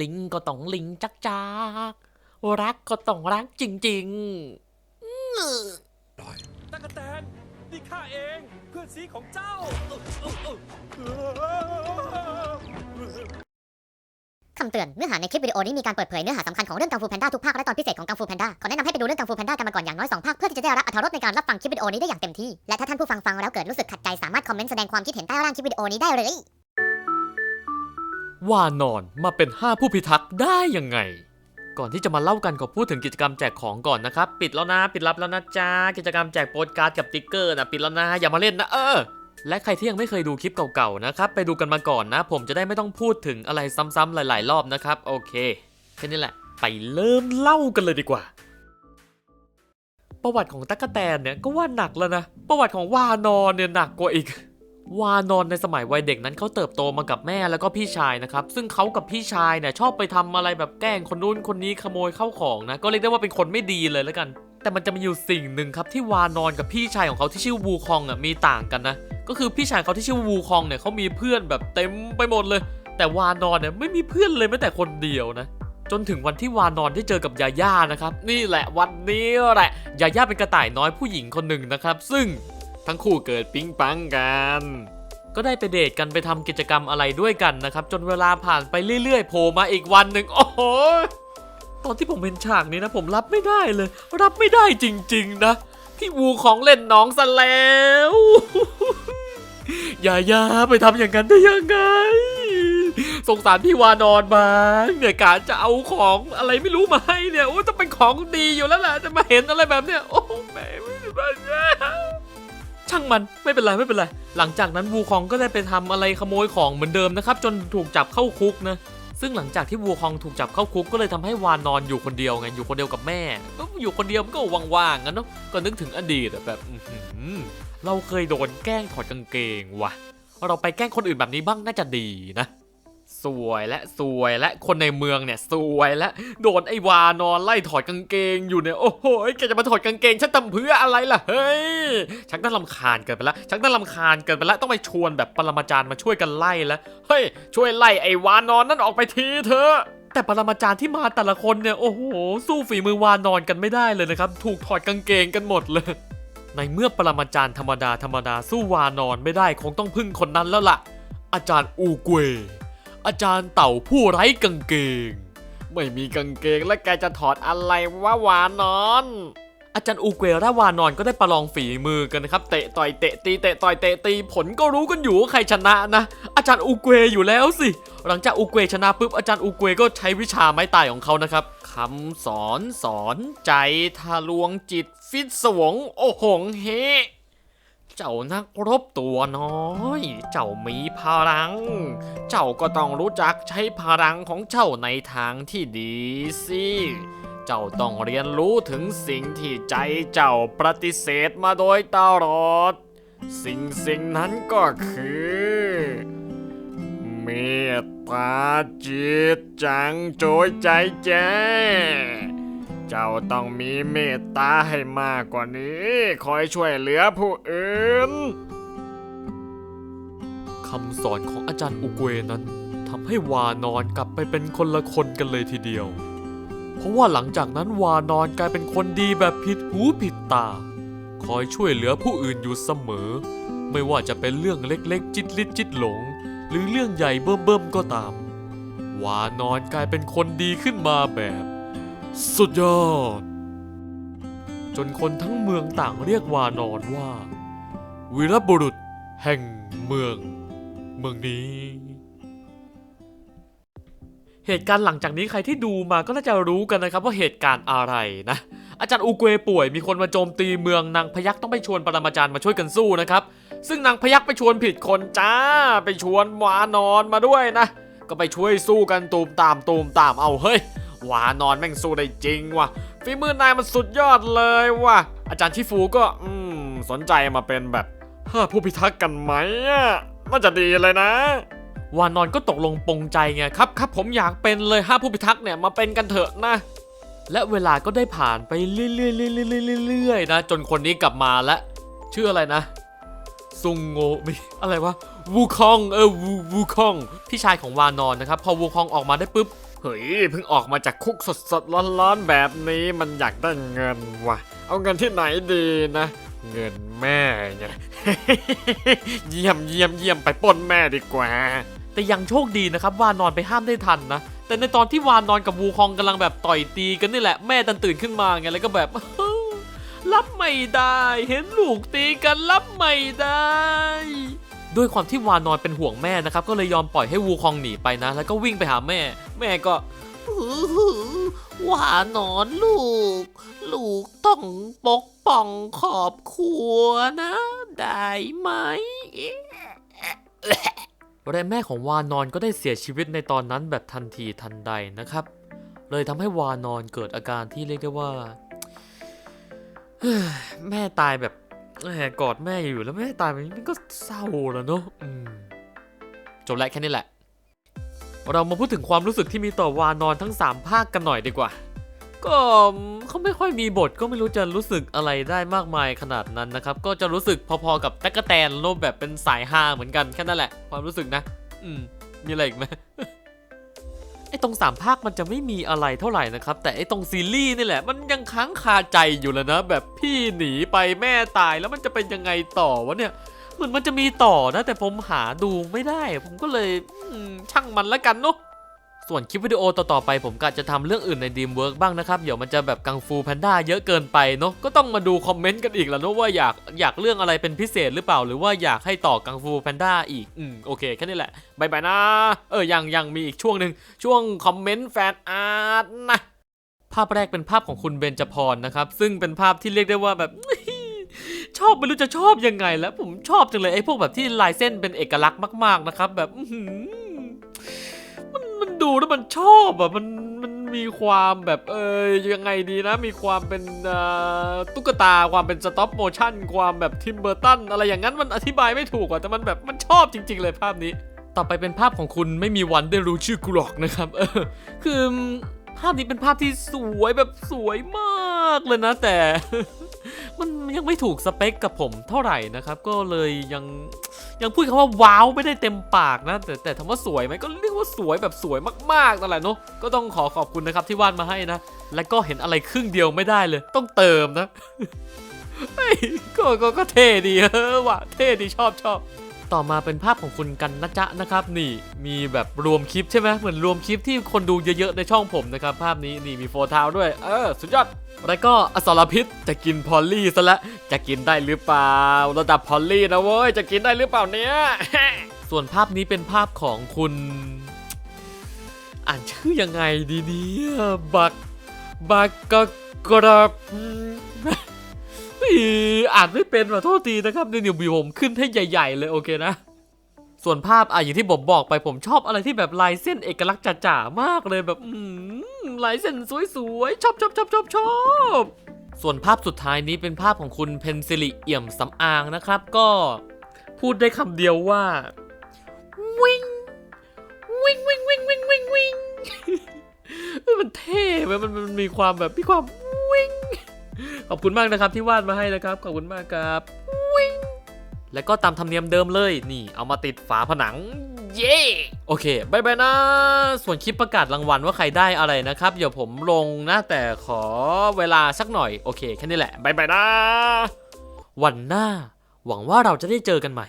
ลิงก็ต้องลิงจักจักรักก็ต้องรักจริงๆอื้อตั๊กแตนนี่ข้าเองเพื่อนซีของเจ้า คำเตือนเนื้อหาในคลิปวิดีโอนี้มีการเปิดเผยเนื้อหาสำคัญของเรื่องกังฟูแพนด้าทุกภาคและตอนพิเศษของกังฟูแพนด้า ขอแนะนำให้ไปดูเรื่องกังฟูแพนด้ากันมาก่อนอย่างน้อย 2 ภาค เพื่อที่จะได้รับอรรถรสในการรับฟังคลิปวิดีโอนี้ได้อย่างเต็มที่ และถ้าท่านผู้ฟังฟังแล้วเกิดรู้สึกขัดใจสามารถคอมเมนต์แสดงความคิดเห็นใต้ล่างคลิปวิดีโอนี้ได้เลย ว่านอนมาเป็น 5 ผู้พิทักษ์ได้ยังไง ก่อนที่จะมาเล่ากันขอพูดถึงกิจกรรมแจกของก่อนนะครับ ปิดแล้วนะ ปิดรับแล้วนะจ้ากิจกรรมแจกโปสการ์ดกับติ๊กเกอร์นะปิดแล้วนะอย่ามาเล่นนะเออและใครที่ยังไม่เคยดูคลิปเก่าๆนะครับไปดูกันมาก่อนนะ ผมจะได้ไม่ต้องพูดถึงอะไรซ้ำๆหลาย ๆ รอบนะครับ โอเคแค่นี้แหละ ไปเริ่มเล่ากันเลยดีกว่า ประวัติของตั๊กแตนเนี่ยก็ว่าหนักแล้วนะ ประวัติของวานอนเนี่ยหนักกว่าอีก วานอนในสมัยวัยเด็กนั้นเขาเติบโตมากับแม่แล้วก็พี่ชายนะครับ ซึ่งเขากับพี่ชายเนี่ยชอบไปทำอะไรแบบแกล้งคนนู้นคนนี้ขโมยเข้าของนะ ก็เรียกได้ว่าเป็นคนไม่ดีเลยแล้วกัน แต่มันจะมีอยู่สิ่งหนึ่งครับที่วานอนกับพี่ชายของเขาที่ชื่อวูคองอะมีต่างกันนะ ก็คือพี่ชายเขาที่ชื่อวูคองเนี่ยเขามีเพื่อนแบบเต็มไปหมดเลย แต่วานอนเนี่ยไม่มีเพื่อนเลยแม้แต่คนเดียวนะจนถึงวันที่วานอนได้เจอกับยาย่านะครับ นี่แหละวันนี้แหละยาย่าเป็นกระต่ายน้อยผู้หญิงคนหนึ่งนะครับ ซึ่ง ทั้งคู่เกิดปิ๊งปังกัน ก็ได้ไปเดทกันไปทำกิจกรรมอะไรด้วยกันนะครับ จนเวลาผ่านไปเรื่อยๆโผล่มาอีกวันหนึ่งโอ้โหตอนที่ผมเห็นฉากนี้นะ ผมรับไม่ได้เลย รับไม่ได้จริง ๆ นะ พี่วูของเล่นน้องซะแล้วอย่าย่าไปทำอย่างนั้นได้ยังไงสงสารพี่วานอนมางเนี่ยการจะเอาของอะไรไม่รู้มาให้เนี่ยโอ้ต้องเป็นของดีอยู่แล้วแหละจะมาเห็นอะไรแบบเนี้ยโอ้แม่ไม่ได้ ช่างมันไม่เป็นไรไม่เป็นไร หลังจากนั้นวูคองก็ได้ไปทำอะไรขโมยของเหมือนเดิมนะครับ จนถูกจับเข้าคุกนะซึ่งหลังจากที่วูคองถูกจับเข้าคุกก็เลยทำให้วานนอนอยู่คนเดียวไงอยู่คนเดียวกับแม่ก็อยู่คนเดียวมันก็ว่างๆงั้นเนาะก็นึกถึงอดีตแบบเราเคยโดนแกล้งถอดกางเกงว่ะ เราไปแกล้งคนอื่นแบบนี้บ้างน่าจะดีนะ สวยและสวยและคนในเมืองเนี่ยสวยและโดนไอ้วานอนไล่ถอดกางเกงอยู่เนี่ยโอ้โหแกจะมาถอดกางเกงฉันทำเพื่ออะไรล่ะเฮ้ยชักน่ารำคาญเกินไปแล้วชักน่ารำคาญเกินไปแล้วต้องไปชวนแบบปรมาจารย์มาช่วยกันไล่แล้วเฮ้ยช่วยไล่ไอ้วานอนนั่นออกไปทีเถอะแต่ปรมาจารย์ที่มาแต่ละคนเนี่ยโอ้โหสู้ฝีมือวานอนกันไม่ได้เลยนะครับ ถูกถอดกางเกงกันหมดเลย ในเมื่อปรมาจารย์ธรรมดาธรรมดาสู้วานอนไม่ได้คงต้องพึ่งคนนั้นแล้วล่ะ อาจารย์อูเกว อาจารย์เต่าผู้ไร้กางเกง ไม่มีกางเกงและแกจะถอดอะไรวะวานอน อาจารย์อูเกวและวานอนก็ได้ประลองฝีมือกันนะครับ เตะต่อยเตะตีเตะต่อยเตะตีผลก็รู้กันอยู่ว่าใครชนะนะ อาจารย์อูเกอยู่แล้วสิ หลังจากอูเกชนะปุ๊บอาจารย์อูเกก็ใช้วิชาไม้ตายของเขานะครับคำสอนสอนใจทะลวงจิตฟิตสวงโอ้โหงเฮ เจ้านักรบตัวน้อย เจ้ามีพลัง เจ้าก็ต้องรู้จักใช้พลังของเจ้าในทางที่ดีสิ เจ้าต้องเรียนรู้ถึงสิ่งที่ใจเจ้าปฏิเสธมาโดยตลอด สิ่งสิ่งนั้นก็คือ เมตตาจิตจังโจยใจแจ้ เจ้าต้องมีเมตตาให้มากกว่านี้ คอยช่วยเหลือผู้อื่นคำสอนของอาจารย์อุเกวนั้นทำให้วานอนกลับไปเป็นคนละคนกันเลยทีเดียว เพราะว่าหลังจากนั้นวานอนกลายเป็นคนดีแบบผิดหูผิดตา คอยช่วยเหลือผู้อื่นอยู่เสมอ ไม่ว่าจะเป็นเรื่องเล็กๆ จิตลิดจิตหลง หรือเรื่องใหญ่เบิ่มๆก็ตาม วานอนกลายเป็นคนดีขึ้นมาแบบ สุดยอด จนคนทั้งเมืองต่างเรียกวานอนว่า วีรบุรุษแห่งเมือง เมืองนี้ เหตุการณ์หลังจากนี้ใครที่ดูมาก็น่าจะรู้กันนะครับว่าเหตุการณ์อะไรนะ อาจารย์อูเกวป่วยมีคนมาโจมตีเมืองนางพยักต้องไปชวนปรมาจารย์มาช่วยกันสู้นะครับ ซึ่งนางพยักไปชวนผิดคนจ้า ไปชวนวานอนมาด้วยนะ ก็ไปช่วยสู้กันตูมตามตูมตามเอาเฮ้ย วานอนแม่งสู้ได้จริงว่ะฝีมือนายมันสุดยอดเลยว่ะอาจารย์ชิฟูก็อืมสนใจมาเป็นแบบห้าผู้พิทักษ์กันไหมอะน่าจะดีเลยนะวานอนก็ตกลงปงใจไงครับครับผมอยากเป็นเลยห้าผู้พิทักษ์เนี่ยมาเป็นกันเถอะนะ และเวลาก็ได้ผ่านไปเรื่อยๆเรื่อยๆเรื่อยๆนะ จนคนนี้กลับมาแล้วชื่ออะไรนะซุงโงไม่อะไรวะวูคองเออวูวูคองพี่ชายของวานอนนะครับ พอวูคองออกมาได้ปุ๊บ เฮ้ยเพิ่งออกมาจากคุกสดสดร้อนร้อนๆแบบนี้มันอยากได้เงินว่ะ เอาเงินที่ไหนดีนะ เงินแม่ไงเยี่ยมเยี่ยมเยี่ยมไปป้นแม่ดีกว่า แต่ยังโชคดีนะครับวานอนไปห้ามได้ทันนะแต่ในตอนที่วานอนกับวูคองกำลังแบบต่อยตีกันนี่แหละแม่ดันตื่นขึ้นมาไงแล้วก็แบบรับไม่ได้ เห็นลูกตีกันรับไม่ได้ ด้วยความที่วานอนเป็นห่วงแม่นะครับ ก็เลยยอมปล่อยให้วูคองหนีไปนะ แล้วก็วิ่งไปหาแม่ แม่ก็วานอนลูก ลูกต้องปกป้องขอบครัวนะ ได้ไหมและแม่ของวานอนก็ได้เสียชีวิตในตอนนั้นแบบทันทีทันใดนะครับ เลยทำให้วานอนเกิดอาการที่เรียกได้ว่าแม่ตายแบบ แหมกอดแม่อยู่แล้วแม่ตายแบบนี้มันก็เศร้าแล้วเนอะจบแล้วแค่นี้แหละ เรามาพูดถึงความรู้สึกที่มีต่อวานอนทั้ง 3 ภาคกันหน่อยดีกว่า ก็เขาไม่ค่อยมีบทก็ไม่รู้จะรู้สึกอะไรได้มากมายขนาดนั้นนะครับ ก็จะรู้สึกพอๆกับตั๊กแตนโลกแบบเป็นสายฮาเหมือนกันแค่นั้นแหละ ความรู้สึกนะ อืมมีอะไรอีกไหม อ้ตรงสามภาคมันจะไม่มีอะไรเท่าไหร่นะครับ แต่ไอ้ตรงซีรีส์นี่แหละ มันยังค้างคาใจอยู่แล้วนะ แบบพี่หนีไปแม่ตายแล้วมันจะเป็นยังไงต่อวะเนี่ยเหมือนมันจะมีต่อนะ แต่ผมหาดูไม่ได้ ผมก็เลยช่างมันละกันเนาะ ส่วนคลิปวิดีโอต่อๆไปผมกะจะทำเรื่องอื่นใน Dreamwork บ้างนะครับ เดี๋ยวมันจะแบบกังฟูแพนด้าเยอะเกินไปเนาะก็ต้องมาดูคอมเมนต์กันอีกแล้วเนาะว่าอยากอยากเรื่องอะไรเป็นพิเศษหรือเปล่า หรือว่าอยากให้ต่อกังฟูแพนด้าอีกอืมโอเคแค่นี้แหละบายบายนะ เออยังยังมีอีกช่วงหนึ่งช่วงคอมเมนต์แฟนอาร์ตนะภาพแรกเป็นภาพของคุณเบนจพรนะครับซึ่งเป็นภาพที่เรียกได้ว่าแบบชอบไม่รู้จะชอบยังไง แล้วผมชอบจังเลยไอ้พวกแบบที่ลายเส้นเป็นเอกลักษณ์มาก ๆนะครับ แบบมัน ดูแล้วมันชอบอะมันมันมีความแบบเออยังไงดีนะ มีความเป็นตุ๊กตาความเป็นสต็อปโมชั่นความแบบทิมเบอร์ตันอะไรอย่างนั้นมันอธิบายไม่ถูกอะแต่มันแบบมันชอบจริง ๆ เลยภาพนี้ ต่อไปเป็นภาพของคุณไม่มีวันได้รู้ชื่อกูหรอกนะครับเออคือภาพนี้เป็นภาพที่สวยแบบสวยมากเลยนะแต่ มันยังไม่ถูกสเปคกับผมเท่าไหร่นะครับ ก็เลยยังยังพูดคำว่าว้าวไม่ได้เต็มปากนะ แต่แต่ถามว่าสวยไหมก็เรียกว่าสวยแบบสวยมากๆนั่นแหละเนาะก็ต้องขอขอบคุณนะครับที่วาดมาให้นะ และก็เห็นอะไรครึ่งเดียวไม่ได้เลย ต้องเติมนะก็ก็ก็เท่ดีเออว่ะเท่ดีชอบชอบ ต่อมาเป็นภาพของคุณกันนะจ๊ะนะครับ นี่มีแบบรวมคลิปใช่ไหมเหมือนรวมคลิปที่คนดูเยอะๆในช่องผมนะครับภาพนี้นี่มีโฟร์ทาวด้วย เออสุดยอดแล้วก็อสรพิษจะกินพอลลี่ซะและจะกินได้หรือเปล่า ระดับพอลลี่นะเว้ยจะกินได้หรือเปล่าเนี่ย ส่วนภาพนี้เป็นภาพของคุณ อ่านชื่อยังไงดีเนี่ยบักบักกะกรับ อีอ่านไม่เป็นขอโทษทีนะครับเดี๋ยวผมขึ้นให้ใหญ่ๆเลยโอเคนะ ส่วนภาพอะอย่างที่ผมบอกไปผมชอบอะไรที่แบบลายเส้นเอกลักษณ์จ๋าๆมากเลยแบบอืมลายเส้นสวยๆชอบชอบชอบชอบชอบส่วนภาพสุดท้ายนี้เป็นภาพของคุณเพนซิลิเอี่ยมสำอางนะครับ ก็พูดได้คำเดียวว่า วิ่งวิ่งวิ่งวิ่งวิ่งวิ่งวิ่งมันเท่ไหมมันมันมีความแบบมีความ อบคุณมากนะครับที่วาดมาให้นะครับ ขอบคุณมากครับวิ่งแล้วก็ตามธรรมเนียมเดิมเลย นี่เอามาติดฝาผนัง เย้โอเคบายบายนะ ส่วนคลิปประกาศรางวัลว่าใครได้อะไรนะครับ เดี๋ยวผมลงนะแต่ขอเวลาสักหน่อย โอเค แค่นี้แหละบายบายนะ วันหน้า หวังว่าเราจะได้เจอกันใหม่